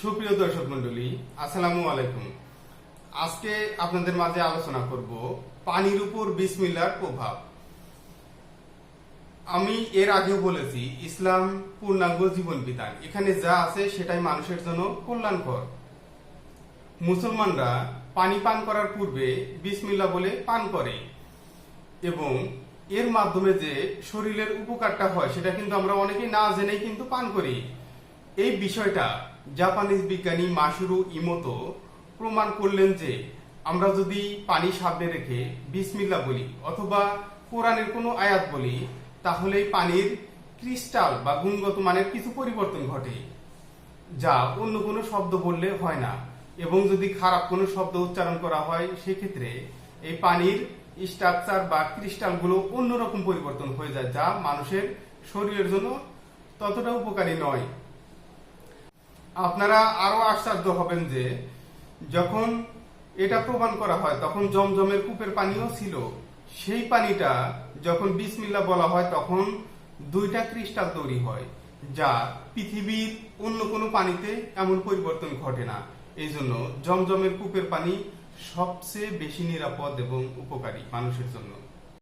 সুপ্রিয় দর্শক মন্ডলী আসসালামু আলাইকুম। আজকে আপনাদের মাঝে আলোচনা করব পানির উপর বিসমিল্লার প্রভাব। আমি এর আগেও বলেছি, ইসলাম পূর্ণাঙ্গ জীবন বিধান। এখানে যা আছে সেটাই মানুষের জন্য কল্যাণকর। মুসলমানরা পানি পান করার পূর্বে বিসমিল্লা বলে পান করে এবং এর মাধ্যমে যে শরীরের উপকারটা হয়, সেটা কিন্তু আমরা অনেকে না জেনেই কিন্তু পান করি। এই বিষয়টা জাপানিজ বিজ্ঞানী মাসুরু ইমোতো প্রমাণ করলেন যে আমরা যদি পানি সামনে রেখে বিসমিল্লা বলি অথবা কোরআনের কোনো আয়াত বলি তাহলে পানির ক্রিস্টাল বা গুণগত মানের কিছু পরিবর্তন ঘটে, যা অন্য কোনো শব্দ বললে হয় না। এবং যদি খারাপ কোনো শব্দ উচ্চারণ করা হয়, সেক্ষেত্রে এই পানির স্ট্রাকচার বা ক্রিস্টালগুলো অন্যরকম পরিবর্তন হয়ে যায়, যা মানুষের শরীরের জন্য ততটা উপকারী নয়। আপনারা আরও আশ্চর্য হবেন যে, যখন এটা প্রমাণ করা হয়, তখন জমজমের কূপের পানিও ছিল। সেই পানিটা যখন বিসমিল্লা বলা হয়, তখন দুইটা ক্রিস্টাল তৈরি হয়, যা পৃথিবীর অন্য কোনো পানিতে এমন পরিবর্তন ঘটে না। এই জন্য জমজমের কূপের পানি সবচেয়ে বেশি নিরাপদ এবং উপকারী মানুষের জন্য।